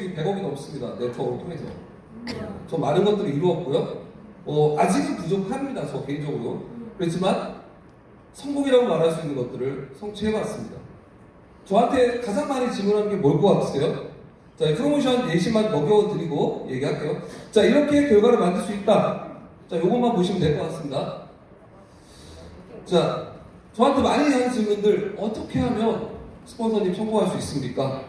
100억이 넘습니다. 네트워크를 통해서. 저 많은 것들을 이루었고요. 어, 아직은 부족합니다. 저 개인적으로. 그렇지만 성공이라고 말할 수 있는 것들을 성취해봤습니다. 저한테 가장 많이 질문하는 게뭘 것 같으세요? 자, 이 프로모션 예시만 먹여드리고 얘기할게요. 자, 이렇게 결과를 만들 수 있다. 자, 요것만 보시면 될 것 같습니다. 자, 저한테 많이 하는 질문들, 어떻게 하면 스폰서님 성공할 수 있습니까?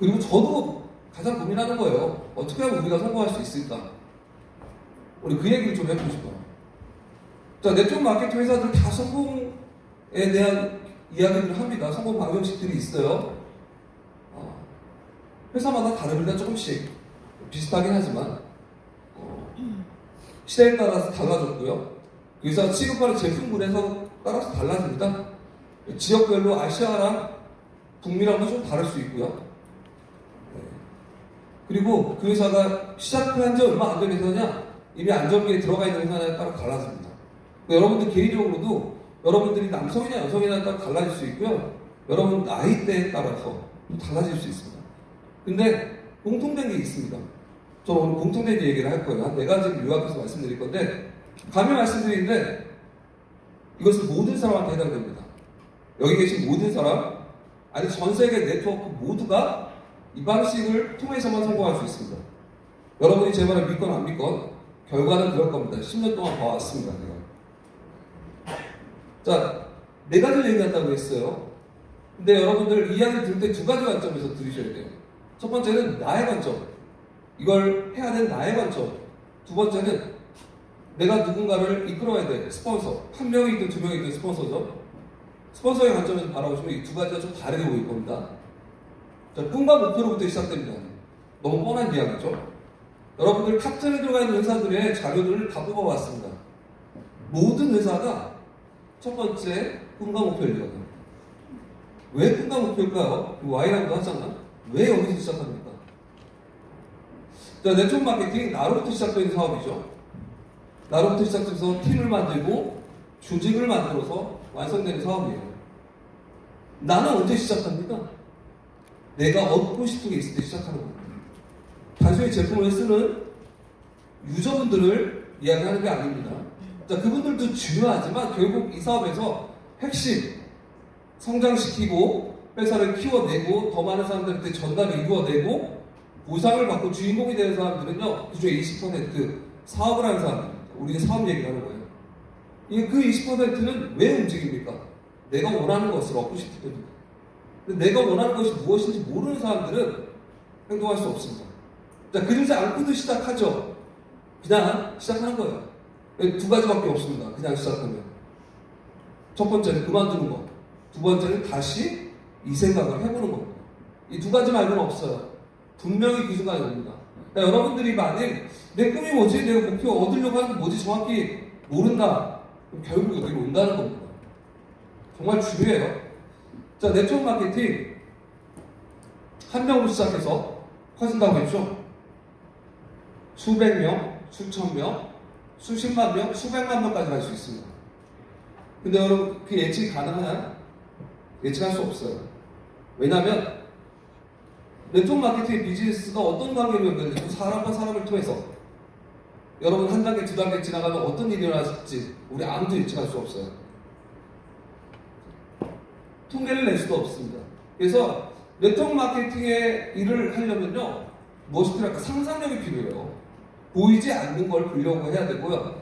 그리고 저도 가장 고민하는 거예요. 어떻게 하면 우리가 성공할 수 있을까? 우리 그 얘기를 좀 해보고 싶어요. 자, 네트워크 마케팅 회사들 다 성공에 대한 이야기를 합니다. 성공 방정식들이 있어요. 어, 회사마다 다릅니다. 조금씩. 비슷하긴 하지만. 어, 시대에 따라서 달라졌고요. 그 회사 취급하는 제품군에서 따라서 달라집니다. 지역별로 아시아랑 북미랑도 좀 다를 수 있고요. 네. 그리고 그 회사가 시작한 지 얼마 안 된 회사냐, 이미 안정기에 들어가 있는 회사냐에 따라 달라집니다. 그러니까 여러분들 개인적으로도 여러분들이 남성이냐 여성이냐에 따라 달라질 수 있고요. 여러분 나이대에 따라서 좀 달라질 수 있습니다. 근데 공통된 게 있습니다. 저는 오늘 공통된 얘기를 할 거예요. 한 네 가지를 요약해서 말씀드릴 건데, 감히 말씀드리는데, 이것은 모든 사람한테 해당됩니다. 여기 계신 모든 사람, 아니 전 세계 네트워크 모두가 이 방식을 통해서만 성공할 수 있습니다. 여러분이 제 말을 믿건 안 믿건 결과는 그럴 겁니다. 10년 동안 봐왔습니다. 제가. 자, 네 가지를 얘기한다고 했어요. 근데 여러분들 이야기 들을 때두 가지 관점에서 들으셔야 돼요. 첫 번째는 나의 관점. 이걸 해야 되는 나의 관점. 두 번째는 내가 누군가를 이끌어야 돼. 스폰서. 한 명이든 두 명이든 스폰서죠. 스폰서의 관점에서 바라보시면 이 두 가지가 좀 다르게 보일 겁니다. 자, 꿈과 목표로부터 시작됩니다. 너무 뻔한 이야기죠. 여러분들 탑10에 들어가 있는 회사들의 자료들을 다 뽑아봤습니다. 모든 회사가 첫 번째 꿈과 목표를 얘기합니다. 왜 꿈과 목표일까요? Y라고도 하잖아. 왜 여기서 시작합니까? 자, 네트워크 마케팅 나로부터 시작되는 사업이죠. 나로부터 시작해서 팀을 만들고 조직을 만들어서 완성되는 사업이에요. 나는 언제 시작합니까? 내가 얻고 싶은 게 있을 때 시작하는 겁니다. 단순히 제품을 쓰는 유저분들을 이야기하는 게 아닙니다. 자, 그분들도 중요하지만 결국 이 사업에서 핵심 성장시키고 회사를 키워내고 더 많은 사람들한테 전달을 이루어내고 보상을 받고 주인공이 되는 사람들은요 그중에 20% 사업을 하는 사람들입니다. 우리가 사업 얘기를 하는 거예요. 그 20%는 왜 움직입니까? 내가 원하는 것을 얻고 싶기 때문에. 내가 원하는 것이 무엇인지 모르는 사람들은 행동할 수 없습니다. 자, 그러지 않고도 시작하죠. 그냥 시작하는 거예요. 두 가지밖에 없습니다. 그냥 시작하면. 첫 번째는 그만두는 거. 두 번째는 다시 이 생각을 해보는 겁니다. 이 두 가지 말고는 없어요. 분명히 그 순간이 옵니다. 그러니까 여러분들이 만약 내 꿈이 뭐지? 내가 목표 얻으려고 하는 게 뭐지? 정확히 모른다. 결국 여기로 온다는 겁니다. 정말 중요해요. 자, 네트워크 마케팅. 한 명으로 시작해서 커진다고 했죠? 수백 명, 수천 명, 수십만 명, 수백만 명까지 갈 수 있습니다. 근데 여러분, 그 예측이 가능하나요? 예측할 수 없어요. 왜냐하면 네트워크 마케팅 비즈니스가 어떤 관계로 연결되는지 사람과 사람을 통해서 여러분 한 단계, 두 단계 지나가면 어떤 일이 일어날지 우리 아무도 예측할 수 없어요. 통계를 낼 수도 없습니다. 그래서 네트워크 마케팅의 일을 하려면요 무엇이 필요할까? 상상력이 필요해요. 보이지 않는 걸 보려고 해야 되고요.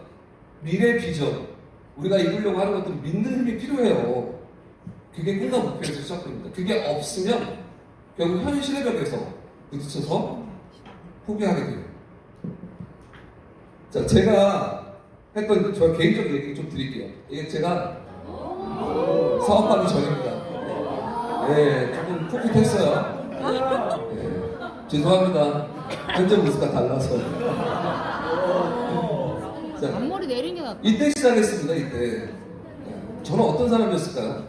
미래 비전, 우리가 이루려고 하는 것들을 믿는 힘이 필요해요. 그게 꿈과 목표에서 시작됩니다. 그게 없으면 결국 현실의 벽에서 부딪혀서 포기하게 돼요. 자, 제가 했던 저 개인적 얘기 좀 드릴게요. 이게 제가 사업하기 전입니다. 네, 조금 풋풋했어요. 네, 죄송합니다. 현재 모습과 달라서. 자, 앞머리 내린 게 낫다. 이때 시작했습니다. 이때. 네, 저는 어떤 사람이었을까요?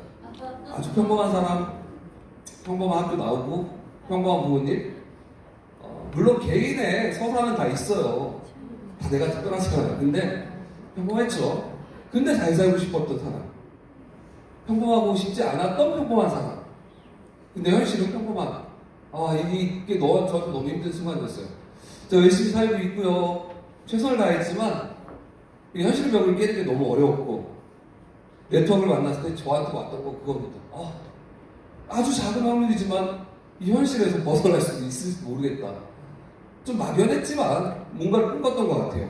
아주 평범한 사람, 평범한 학교 나오고, 평범한 부모님. 어, 물론 개인의 서사는 다 있어요. 다 내가 특별한 사람. 근데 평범했죠. 근데 잘 살고 싶었던 사람. 평범하고 싶지 않았던 평범한 사람. 근데 현실은 평범한 아 이게 너 저한테 너무 힘든 순간이었어요. 저 열심히 살고 있고요. 최선을 다했지만 이 현실 벽을 깨는 게 너무 어려웠고 네트워크를 만났을 때 저한테 왔던 거 그겁니다. 아, 아주 작은 확률이지만 이 현실에서 벗어날 수 있을지 모르겠다. 좀 막연했지만 뭔가를 꿈꿨던 것 같아요.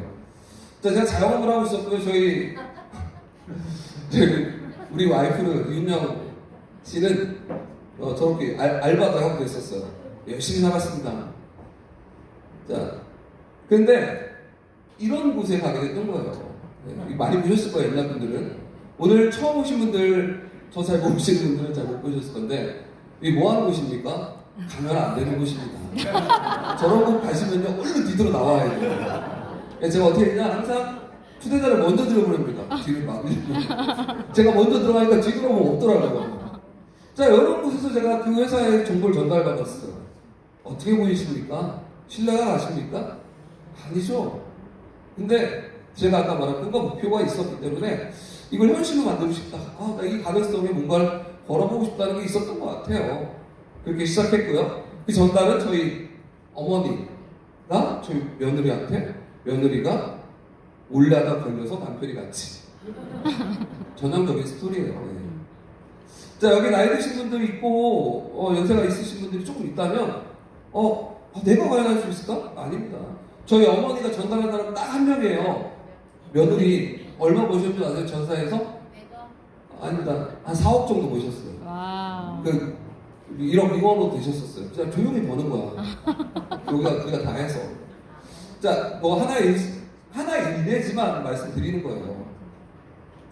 자, 제가 자영업을 하고 있었고요. 저희 저희 우리 와이프는 윤영 씨는 어, 저렇게 알, 알바도 하고 있었어요. 열심히 살았습니다. 자, 근데 이런 곳에 가게 됐던 거예요. 네, 많이 보셨을 거예요, 옛날 분들은. 오늘 처음 오신 분들, 저 잘 모르시는 분들은 잘 못 보셨을 건데, 이게 뭐 하는 곳입니까? 가면 안 되는 곳입니다. 저런 곳 가시면요, 얼른 뒤로 나와야 돼요. 예, 제가 어떻게 했냐, 항상 휴대전화를 먼저 들어보냅니다. 뒤를 막으려고. 제가 먼저 들어가니까 오면 없더라고요. 자, 여러 곳에서 제가 그 회사의 정보를 전달받았어요. 어떻게 보이십니까? 신뢰가 가십니까? 아니죠. 근데 제가 아까 말한 꿈과 목표가 있었기 때문에 이걸 현실로 만들고 싶다. 아, 나 이 가능성에 뭔가를 걸어보고 싶다는 게 있었던 것 같아요. 그렇게 시작했고요. 그 전달은 저희 어머니가 저희 며느리한테 며느리가 올라다 걸려서 남편이 같이 전형적인 스토리예요. 네. 자 여기 나이 드신 분들 있고 어, 연세가 있으신 분들이 조금 있다면 어 아, 내가 관여할 수 있을까? 아닙니다. 저희 어머니가 전달한 사람 딱 한 명이에요. 며느리 얼마 버셨는지 아세요? 전사에서? 아닙니다. 한 4억 정도 버셨어요. 와. 그 1억 2원으로 되셨었어요. 그냥 조용히 버는 거야. 우리가 우리가 다 해서. 자, 뭐 하나의 일, 하나의 일례지만 말씀드리는 거예요.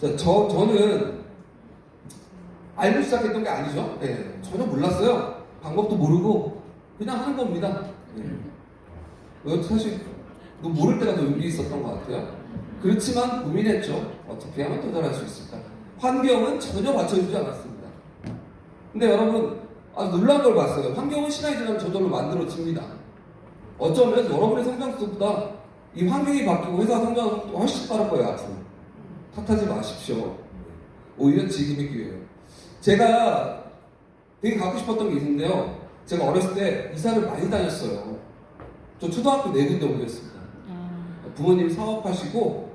자, 저 저는 알고 시작했던 게 아니죠. 예, 전혀 몰랐어요. 방법도 모르고 그냥 하는 겁니다. 예. 어, 사실 뭐 모를 때가 더 의미 있었던 것 같아요. 그렇지만 고민했죠. 어떻게 하면 도달할 수 있을까? 환경은 전혀 맞춰주지 않았습니다. 근데 여러분 아주 놀라운 걸 봤어요. 환경은 시간이 지나면 저절로 만들어집니다. 어쩌면 여러분의 성장 속도보다 이 환경이 바뀌고 회사 성장 속도가 훨씬 빠를 거예요 앞으로. 탓하지 마십시오. 오히려 지금이 기회예요. 제가 되게 갖고 싶었던 게 있는데요. 제가 어렸을 때 이사를 많이 다녔어요. 저 초등학교 네 군데 옮겼습니다. 아, 부모님 사업하시고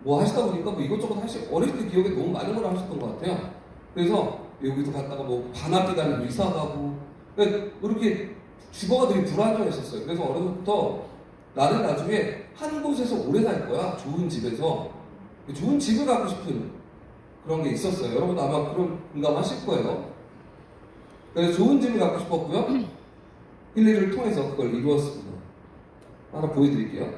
뭐 하시다 보니까 뭐 이것저것 하시 어릴 때 기억에 너무 많은 걸 하셨던 것 같아요. 그래서 여기도 갔다가 뭐 반학기 다니고 이사 가고 그러니까 이렇게 주거가 되게 불안정했었어요. 그래서 어려서부터 나는 나중에 한 곳에서 오래 살 거야. 좋은 집에서 좋은 집을 갖고 싶은 그런 게 있었어요. 여러분 아마 그런 공감하실 거예요. 그래서 좋은 집을 갖고 싶었고요. 힐리를 통해서 그걸 이루었습니다. 하나 보여드릴게요.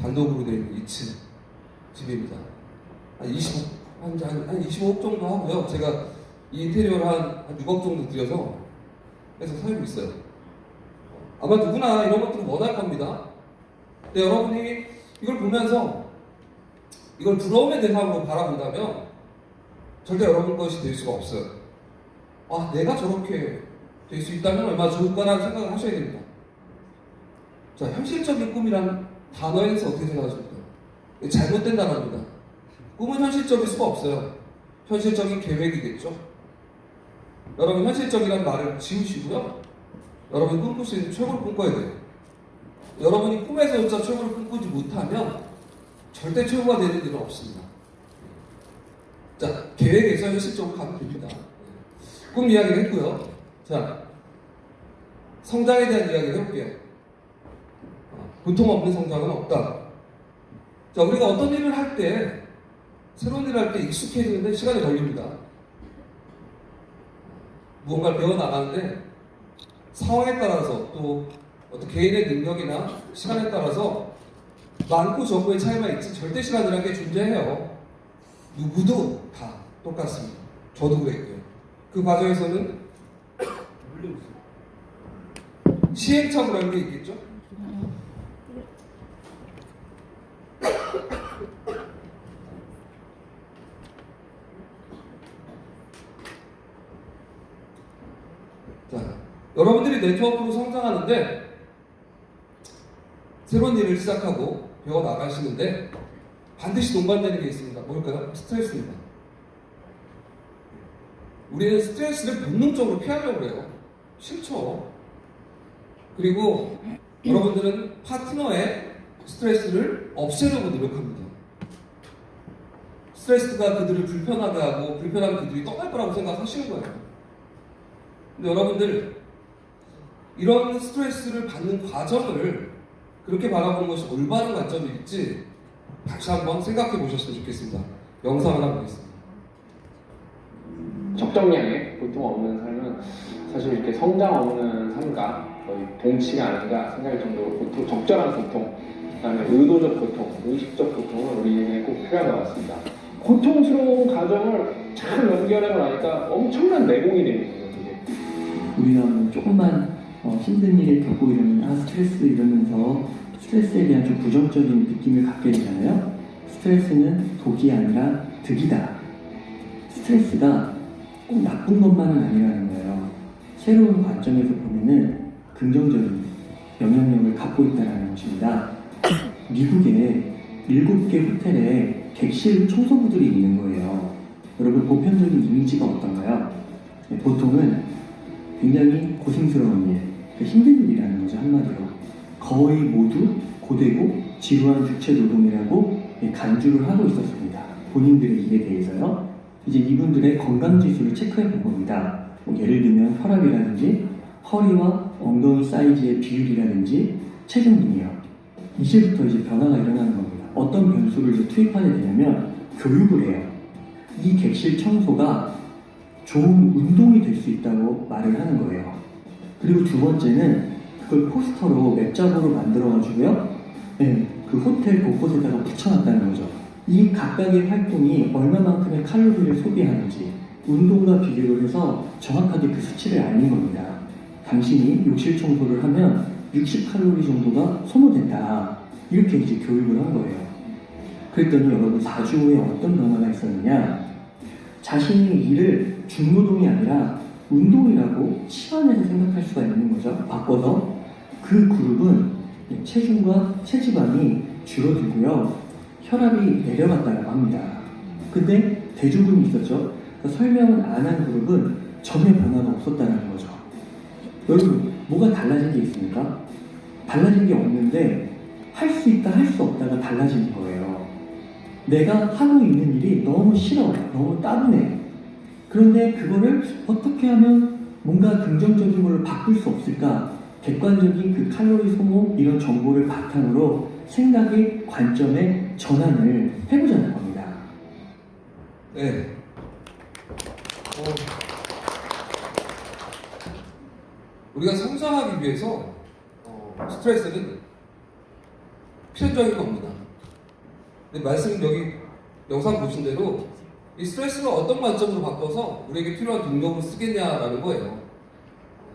단독으로 되어 있는 2층 집입니다. 한 25, 한, 한, 한 25억 정도 하고요. 제가 이 인테리어를 한, 한 6억 정도 들여서 해서 살고 있어요. 아마 누구나 이런 것들은 원할 겁니다. 근데 여러분이 이걸 보면서 이걸 부러움의 대상으로 바라본다면 절대 여러분 것이 될 수가 없어요. 아, 내가 저렇게 될 수 있다면 얼마나 좋을까라는 생각을 하셔야 됩니다. 자, 현실적인 꿈이란 단어에 대해서 어떻게 생각하십니까? 잘못된 단어입니다. 꿈은 현실적일 수가 없어요. 현실적인 계획이겠죠. 여러분 현실적이란 말을 지우시고요. 여러분이 꿈꿀 수 있는 최고를 꿈꿔야 돼요. 여러분이 꿈에서조차 최고를 꿈꾸지 못하면 절대 최고가 되는 일은 없습니다. 자, 계획에서 현실적으로 가면 됩니다. 꿈 이야기를 했고요. 자, 성장에 대한 이야기를 해볼게요. 어, 고통 없는 성장은 없다. 자, 우리가 어떤 일을 할 때, 새로운 일을 할 때 익숙해지는데 시간이 걸립니다. 무언가를 배워나가는데 상황에 따라서 또 어떤 개인의 능력이나 시간에 따라서 많고 적고의 차이만 있지 절대 시간이라는 게 존재해요. 누구도 다 똑같습니다. 저도 그랬고요. 그 과정에서는 시행착오라는 게 있겠죠? 자, 여러분들이 네트워크로 성장하는데 새로운 일을 시작하고 배워 나가시는데 반드시 동반되는 게 있습니다. 뭘까요? 스트레스입니다. 우리는 스트레스를 본능적으로 피하려고 해요. 싫죠. 그리고 여러분들은 파트너의 스트레스를 없애려고 노력합니다. 스트레스가 그들을 불편하게 하고 불편하면 그들이 떠날 거라고 생각하시는 거예요. 근데 여러분들 이런 스트레스를 받는 과정을 그렇게 바라보는 것이 올바른 관점일지 다시 한번 생각해 보셨으면 좋겠습니다. 영상을 한번 보겠습니다. 적정량의 고통 없는 삶은 사실 이렇게 성장 없는 삶과 거의 동치가 아닌가 생각할 정도로 고통, 적절한 고통, 그다음에 의도적 고통, 의식적 고통을 우리에게 꼭 필요한 것 같습니다. 고통스러운 과정을 잘 연결하고 나니까 엄청난 내공이 되는 거예요. 뭐 조금만 어, 힘든 일을 겪고 이러면 아 스트레스 이러면서 스트레스에 대한 좀 부정적인 느낌을 갖게 되잖아요. 스트레스는 독이 아니라 득이다. 스트레스가 꼭 나쁜 것만은 아니라는 거예요. 새로운 관점에서 보면은 긍정적인 영향력을 갖고 있다는 것입니다. 미국에 일곱 개 호텔에 객실 청소부들이 있는 거예요. 여러분 보편적인 이미지가 어떤가요? 네, 보통은 굉장히 고생스러운 일, 그 힘든 일이라는 거죠 한마디로. 거의 모두 고되고 지루한 주체 노동이라고 예, 간주를 하고 있었습니다. 본인들의 일에 대해서요. 이제 이분들의 건강 지수를 체크해 본 겁니다. 뭐 예를 들면 혈압이라든지 허리와 엉덩이 사이즈의 비율이라든지 체중 등이요. 이제부터 이제 변화가 일어나는 겁니다. 어떤 변수를 이제 투입하게 되냐면 교육을 해요. 이 객실 청소가 좋은 운동이 될 수 있다고 말을 하는 거예요. 그리고 두 번째는 그걸 포스터로 맵작으로 만들어가지고요. 네, 그 호텔 곳곳에다가 붙여놨다는 거죠. 이 각각의 활동이 얼마만큼의 칼로리를 소비하는지 운동과 비교를 해서 정확하게 그 수치를 알린 겁니다. 당신이 욕실 청소를 하면 60칼로리 정도가 소모된다. 이렇게 이제 교육을 한 거예요. 그랬더니 여러분 4주 후에 어떤 변화가 있었느냐? 자신의 일을 중노동이 아니라 운동이라고 치환해서 생각할 수가 있는 거죠. 바꿔서 그 그룹은 체중과 체지방이 줄어들고요. 혈압이 내려갔다고 합니다. 근데 대조군이 있었죠. 그러니까 설명을 안 한 그룹은 전혀 변화가 없었다는 거죠. 여러분, 뭐가 달라진 게 있습니까? 달라진 게 없는데 할 수 있다, 할 수 없다가 달라진 거예요. 내가 하고 있는 일이 너무 싫어, 너무 따분해. 그런데 그거를 어떻게 하면 뭔가 긍정적인 걸로 바꿀 수 없을까? 객관적인 그 칼로리 소모 이런 정보를 바탕으로 생각의 관점의 전환을 해보자는 겁니다. 네. 어, 우리가 성장하기 위해서 어, 스트레스는 필연적인 겁니다. 근데 말씀 여기 영상 보신 대로 이 스트레스를 어떤 관점으로 바꿔서 우리에게 필요한 동력으로 쓰겠냐라는 거예요.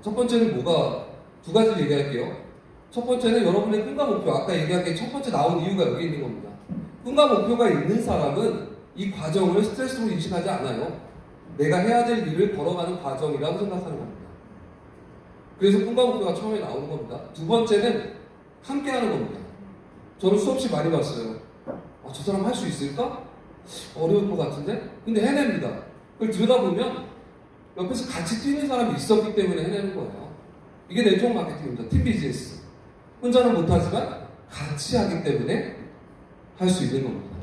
첫 번째는 뭐가 두 가지 얘기할게요. 첫 번째는 여러분의 꿈과 목표 아까 얘기한 게 첫 번째 나온 이유가 여기 있는 겁니다. 꿈과 목표가 있는 사람은 이 과정을 스트레스로 인식하지 않아요. 내가 해야 될 일을 걸어가는 과정이라고 생각하는 겁니다. 그래서 꿈과 목표가 처음에 나오는 겁니다. 두 번째는 함께 하는 겁니다. 저는 수없이 많이 봤어요. 아, 저 사람 할 수 있을까? 어려울 것 같은데? 근데 해냅니다. 그걸 들여다보면 옆에서 같이 뛰는 사람이 있었기 때문에 해내는 거예요. 이게 네트워크 마케팅입니다. 팀 비즈니스. 혼자는 못하지만 같이 하기 때문에 할 수 있는 겁니다.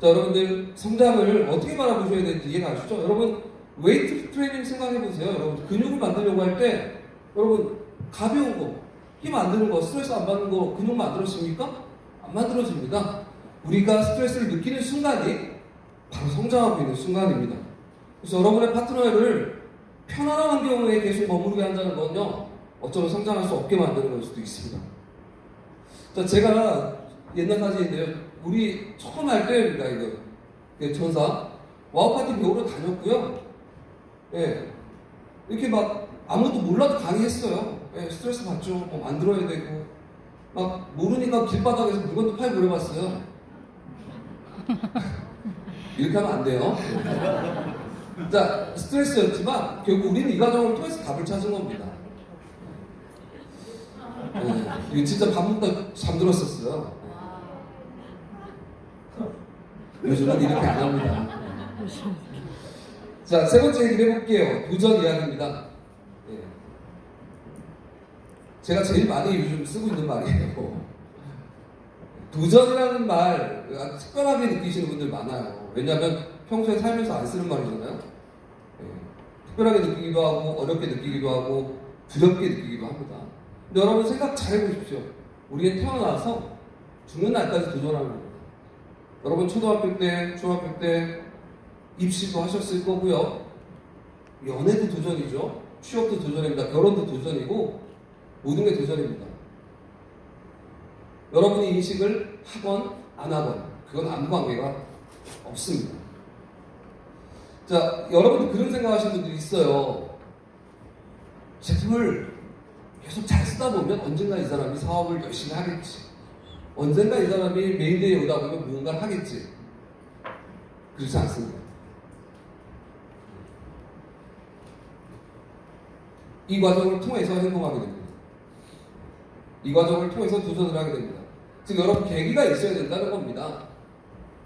자, 여러분들 성장을 어떻게 바라보셔야 되는지 이해가 가시죠? 여러분 웨이트 트레이닝 생각해 보세요. 여러분 근육을 만들려고 할 때 여러분 가벼운 거, 힘 안 드는 거, 스트레스 안 받는 거 근육 만들어집니까? 안 만들어집니다. 우리가 스트레스를 느끼는 순간이 바로 성장하고 있는 순간입니다. 그래서 여러분의 파트너를 편안한 환경에 계속 머무르게 한다는 건요, 어쩌면 성장할 수 없게 만드는 걸 수도 있습니다. 자, 제가 옛날 사진인데요. 우리 처음 할 때입니다, 이거. 그 전사. 와우 파티 배우러 다녔고요. 예. 이렇게 막 아무것도 몰라도 강의했어요. 예, 스트레스 받죠. 뭐 만들어야 되고. 막 모르니까 길바닥에서 물건도 팔고 그래봤어요. 이렇게 하면 안 돼요. 자, 스트레스였지만 결국 우리는 이 과정을 통해서 답을 찾은 겁니다. 네, 이거 진짜 밥 먹다 잠들었었어요. 요즘은 이렇게 안 합니다. 자, 세 번째 얘기를 해볼게요. 도전 이야기입니다. 예. 제가 제일 많이 요즘 쓰고 있는 말이에요. 도전이라는 말 특별하게 느끼시는 분들 많아요. 왜냐하면 평소에 살면서 안 쓰는 말이잖아요. 예. 특별하게 느끼기도 하고 어렵게 느끼기도 하고 두렵게 느끼기도 합니다. 근데 여러분 생각 잘 해보십시오. 우리가 태어나서 죽는 날까지 도전하는 겁니다. 여러분 초등학교 때, 중학교 때 입시도 하셨을 거고요. 연애도 도전이죠. 취업도 도전입니다. 결혼도 도전이고 모든 게 도전입니다. 여러분이 인식을 하건 안 하건 그건 아무 관계가 없습니다. 자, 여러분도 그런 생각하시는 분들이 있어요. 제품을 계속 잘 쓰다 보면 언젠가 이 사람이 사업을 열심히 하겠지. 언젠가 이 사람이 메인데이에 오다 보면 무언가를 하겠지. 그렇지 않습니다. 이 과정을 통해서 행동하게 됩니다. 이 과정을 통해서 도전을 하게 됩니다. 즉 여러분 계기가 있어야 된다는 겁니다.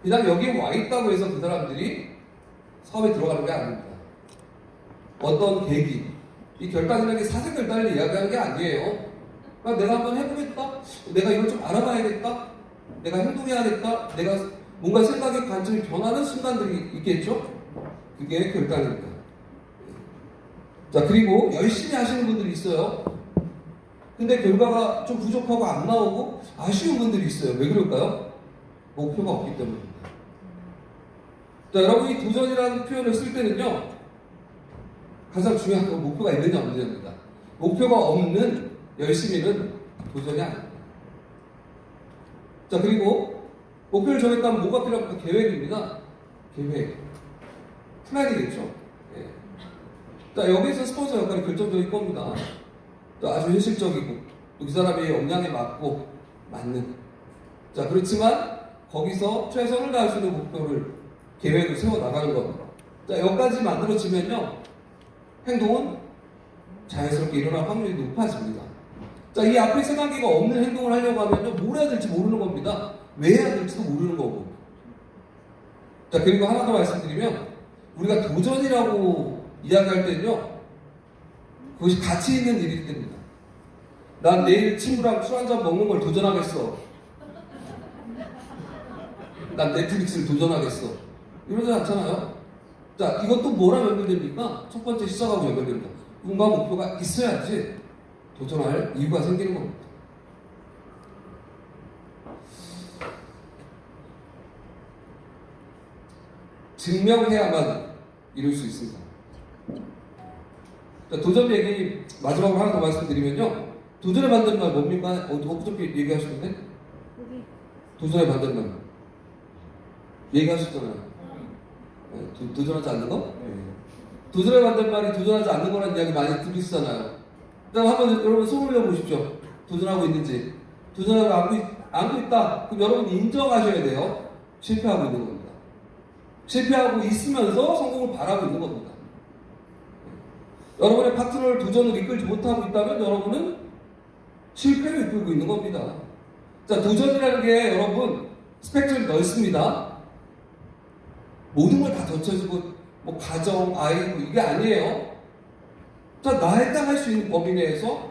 그냥 여기 와 있다고 해서 그 사람들이 사업에 들어가는 게 아닙니다. 어떤 계기, 이 결단이라는 게 사생 결단을 이야기하는 게 아니에요. 그러니까 내가 한번 해보겠다. 내가 이걸 좀 알아봐야겠다. 내가 행동해야겠다. 내가 뭔가 생각의 관점이 변하는 순간들이 있겠죠. 그게 결단입니다. 자 그리고 열심히 하시는 분들이 있어요. 근데 결과가 좀 부족하고 안 나오고 아쉬운 분들이 있어요. 왜 그럴까요? 목표가 없기 때문입니다. 자, 여러분이 도전이라는 표현을 쓸 때는요, 가장 중요한 건 목표가 있느냐 없느냐입니다. 목표가 없는 열심히는 도전이 아닙니다. 자, 그리고 목표를 정했다면 뭐가 필요합니까? 계획입니다. 계획. 플랜이겠죠. 예. 자, 여기서 스폰서 역할이 결정적인 겁니다. 또 아주 현실적이고 또 그 사람의 역량에 맞고 맞는 자 그렇지만 거기서 최선을 다할 수 있는 목표를 계획을 세워 나가는 겁니다. 자 여기까지 만들어지면요 행동은 자연스럽게 일어날 확률이 높아집니다. 자이 앞에 생각이가 없는 행동을 하려고 하면요 뭘 해야 될지 모르는 겁니다. 왜 해야 될지도 모르는 거고. 자 그리고 하나 더 말씀드리면 우리가 도전이라고 이야기할 때는요 그것이 가치 있는 일이 됩니다. 난 내일 친구랑 술 한잔 먹는 걸 도전하겠어. 난 넷플릭스를 도전하겠어. 이러지 않잖아요. 자, 이것도 뭐랑 연결됩니까? 첫 번째 시작하고 연결됩니다. 꿈과 목표가 있어야지 도전할 이유가 생기는 겁니다. 증명해야만 이룰 수 있습니다. 자, 도전 얘기 마지막으로 하나 더 말씀드리면요. 도전에 만드는 말 뭡니까? 어, 엊그저께 얘기하셨는데? 도전에 만드는 말. 얘기하셨잖아요. 네, 도, 도전하지 않는 거? 도전에 만든 말이 도전하지 않는 거라는 이야기 많이 들으시잖아요. 그럼 한번 여러분 손 올려보십시오. 도전하고 있는지. 도전하고 안고, 있, 안고 있다. 그럼 여러분 인정하셔야 돼요. 실패하고 있는 겁니다. 실패하고 있으면서 성공을 바라고 있는 겁니다. 여러분의 파트너를 도전을 이끌지 못하고 있다면 여러분은 실패를 이끌고 있는 겁니다. 자, 도전이라는 게 여러분 스펙트럼이 넓습니다. 모든 걸 다 젖혀지고 뭐 가정, 아이 뭐 이게 아니에요. 자, 나에 따할 수 있는 범위 내에서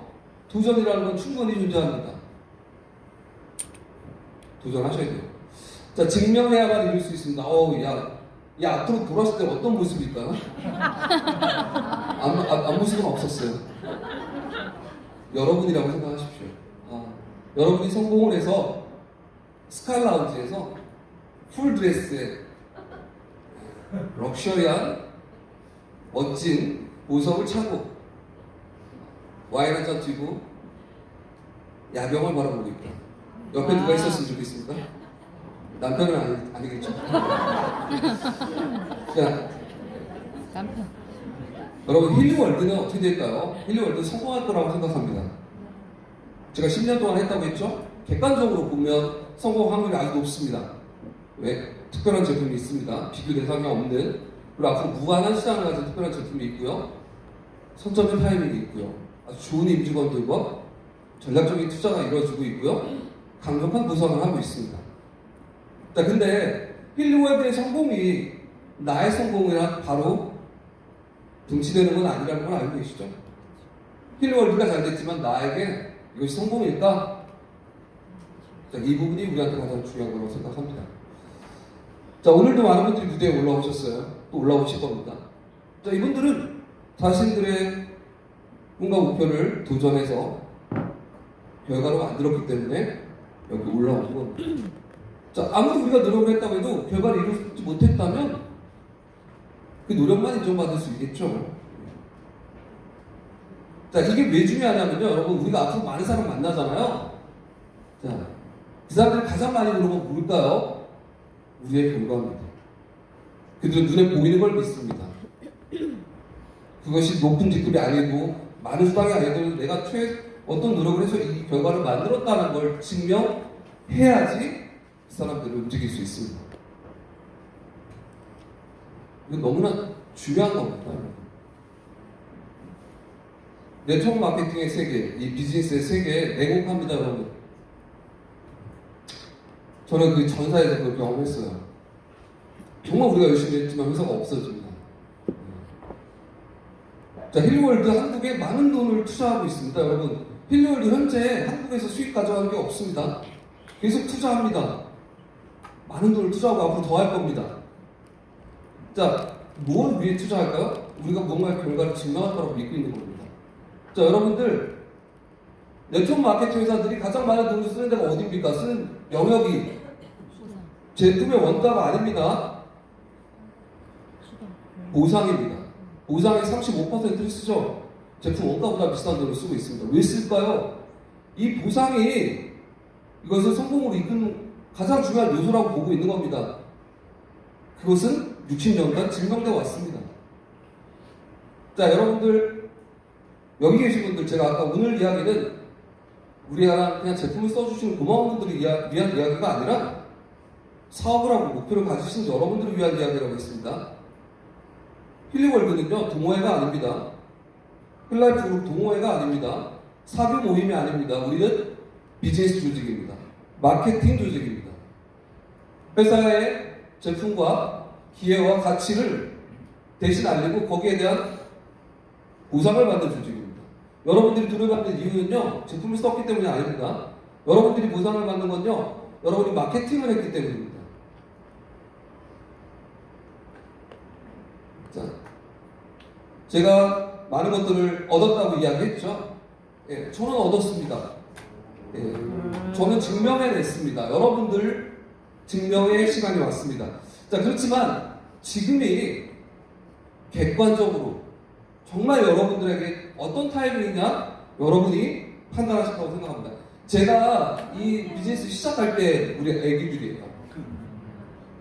도전이라는 건 충분히 존재합니다. 도전하셔야 돼요. 자, 증명해야만 이룰 수 있습니다. 어우, 야, 야, 앞으로 돌았을 때 어떤 모습일까? 앞, 앞, 앞모습은 없었어요. 여러분이라고 생각하십시오. 아, 여러분이 성공을 해서 스칼라운지에서 풀드레스에 럭셔리한 멋진 보석을 차고 와인 한잔 쥐고 야경을 바라보고 있다. 옆에 누가 있었으면 좋겠습니까? 남편은 아니, 아니겠죠? 자, 남편. 여러분 힐리월드는 어떻게 될까요? 힐리월드 성공할 거라고 생각합니다. 제가 10년 동안 했다고 했죠? 객관적으로 보면 성공 확률이 아주 높습니다. 왜? 특별한 제품이 있습니다. 비교 대상이 없는 그리고 앞으로 무한한 시장을 가진 특별한 제품이 있고요. 선점의 타이밍이 있고요. 아주 좋은 임직원들과 전략적인 투자가 이루어지고 있고요. 강력한 보상을 하고 있습니다. 자, 근데 힐리월드의 성공이 나의 성공이랑 바로 등치되는 건 아니라는 걸 알고 계시죠? 힐리월드가 잘 됐지만 나에게 이것이 성공일까? 자, 이 부분이 우리한테 가장 중요한 거라고 생각합니다. 자, 오늘도 많은 분들이 무대에 올라오셨어요. 또 올라오실 겁니다. 자, 이분들은 자신들의 꿈과 목표를 도전해서 결과로 만들었기 때문에 여기 올라온 겁니다. 자, 아무리 우리가 노력을 했다고 해도 결과를 이루지 못했다면 그 노력만 인정받을 수 있겠죠. 자, 이게 왜 중요하냐면요. 여러분, 우리가 앞으로 많은 사람 만나잖아요. 자, 그 사람들이 가장 많이 물어보면 뭘까요? 우리의 결과입니다. 그들은 눈에 보이는 걸 믿습니다. 그것이 높은 직급이 아니고, 많은 수당이 아니고, 내가 최, 어떤 노력을 해서 이 결과를 만들었다는 걸 증명해야지 그 사람들을 움직일 수 있습니다. 이거 너무나 중요한 겁니다. 네트워크 마케팅의 세계, 이 비즈니스의 세계에 내곡합니다, 여러분. 저는 그 전사에서 그걸 경험했어요. 정말 우리가 열심히 했지만 회사가 없어집니다. 자, 힐리월드 한국에 많은 돈을 투자하고 있습니다, 여러분. 힐리월드 현재 한국에서 수익 가져가는 게 없습니다. 계속 투자합니다. 많은 돈을 투자하고 앞으로 더 할 겁니다. 자, 뭘 위해 투자할까요? 우리가 뭔가의 결과를 증명할 거라고 믿고 있는 겁니다. 자, 여러분들, 네트워크 마케팅 회사들이 가장 많은 돈을 쓰는 데가 어디입니까? 쓰는 영역이. 제품의 원가가 아닙니다. 보상입니다. 보상의 35%를 쓰죠. 제품 원가보다 비싼 돈을 쓰고 있습니다. 왜 쓸까요? 이 보상이 이것을 성공으로 이끄는 가장 중요한 요소라고 보고 있는 겁니다. 그것은 60년간 증명되어 왔습니다. 자, 여러분들, 여기 계신 분들, 제가 아까 오늘 이야기는 우리가 그냥 제품을 써주시는 고마운 분들을 위한, 위한 이야기가 아니라 사업을 하고 목표를 가지신 여러분들을 위한 이야기라고 했습니다. 힐리월드는요, 동호회가 아닙니다. 힐라이프 그룹 동호회가 아닙니다. 사교 모임이 아닙니다. 우리는 비즈니스 조직입니다. 마케팅 조직입니다. 회사의 제품과 기회와 가치를 대신 알리고 거기에 대한 보상을 받는 조직입니다. 여러분들이 돈을 받는 이유는요, 제품을 썼기 때문이 아닙니다. 여러분들이 보상을 받는 건요, 여러분이 마케팅을 했기 때문입니다. 자, 제가 많은 것들을 얻었다고 이야기했죠. 예, 저는 얻었습니다. 예, 저는 증명해냈습니다. 여러분들 증명의 시간이 왔습니다. 자, 그렇지만 지금이 객관적으로 정말 여러분들에게 어떤 타이밍이냐 여러분이 판단하실 거라고 생각합니다. 제가 이 비즈니스 시작할 때 우리 애기들이에요.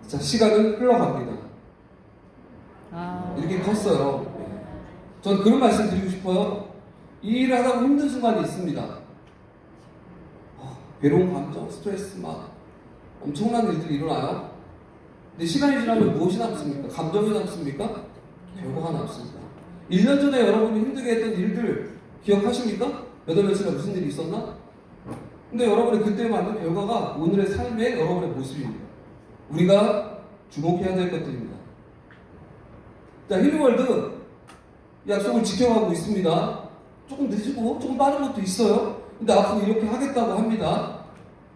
자, 시간은 흘러갑니다. 아. 이렇게 컸어요. 전 그런 말씀 드리고 싶어요. 이 일을 하다 보면 힘든 순간이 있습니다. 아, 괴로운 감정, 스트레스 막 엄청난 일들이 일어나요. 근데 시간이 지나면 무엇이 남습니까? 감정이 남습니까? 결과가 남습니다. 1년 전에 여러분이 힘들게 했던 일들 기억하십니까? 몇월 며칠에 무슨 일이 있었나? 근데 여러분이 그때 만든 결과가 오늘의 삶의 여러분의 모습입니다. 우리가 주목해야 될 것들입니다. 자, 힐리월드 약속을 지켜가고 있습니다. 조금 늦고 조금 빠른 것도 있어요. 근데 앞으로 이렇게 하겠다고 합니다.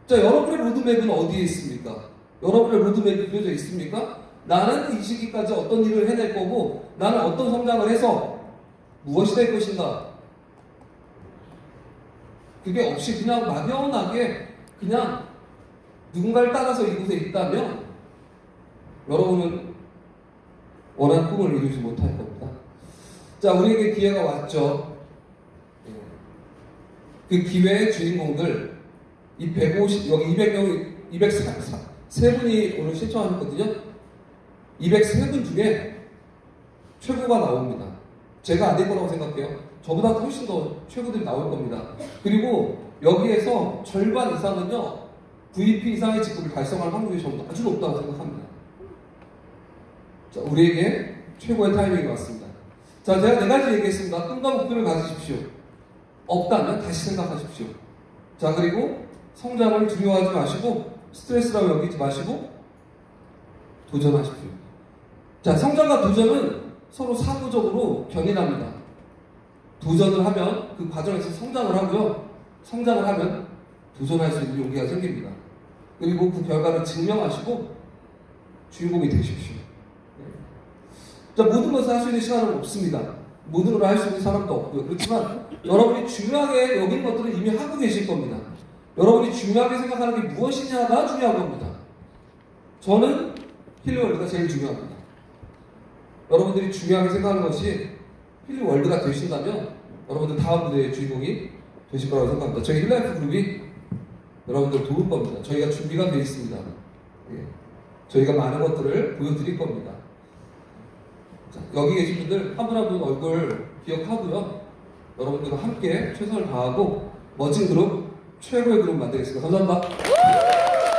자, 여러분의 로드맵은 어디에 있습니까? 여러분의 로드맵이 그려져 있습니까? 나는 이 시기까지 어떤 일을 해낼 거고, 나는 어떤 성장을 해서 무엇이 될 것인가? 그게 없이 그냥 막연하게 그냥 누군가를 따라서 이곳에 있다면 여러분은 원하는 꿈을 이루지 못할 겁니다. 자, 우리에게 기회가 왔죠. 예. 그 기회의 주인공들, 이 150, 여기 200명, 203분이 오늘 신청하셨거든요. 203분 중에 최고가 나옵니다. 제가 안 될 거라고 생각해요. 저보다 훨씬 더 최고들이 나올 겁니다. 그리고 여기에서 절반 이상은요, VP 이상의 직급을 달성할 확률이 저는 아주 높다고 생각합니다. 자, 우리에게 최고의 타이밍이 왔습니다. 자, 제가 네 가지 얘기했습니다. 꿈과 목표를 가지십시오. 없다면 다시 생각하십시오. 자, 그리고 성장을 두려워하지 마시고 스트레스라고 여기지 마시고 도전하십시오. 자, 성장과 도전은 서로 사무적으로 견인합니다. 도전을 하면 그 과정에서 성장을 하고요. 성장을 하면 도전할 수 있는 용기가 생깁니다. 그리고 그 결과를 증명하시고 주인공이 되십시오. 자, 모든 것을 할 수 있는 시간은 없습니다. 모든 걸 할 수 있는 사람도 없고요. 그렇지만 여러분이 중요하게 여기는 것들은 이미 하고 계실 겁니다. 여러분이 중요하게 생각하는 게 무엇이냐가 중요한 겁니다. 저는 힐리월드가 제일 중요합니다. 여러분들이 중요하게 생각하는 것이 힐리월드가 되신다면 여러분들 다음 무대의 주인공이 되실 거라고 생각합니다. 저희 힐라이프 그룹이 여러분들 도울 겁니다. 저희가 준비가 되어 있습니다. 예. 저희가 많은 것들을 보여드릴 겁니다. 자, 여기 계신 분들 한 분 한 분 얼굴 기억하고요. 여러분들과 함께 최선을 다하고 멋진 그룹, 최고의 그룹 만들겠습니다. 감사합니다.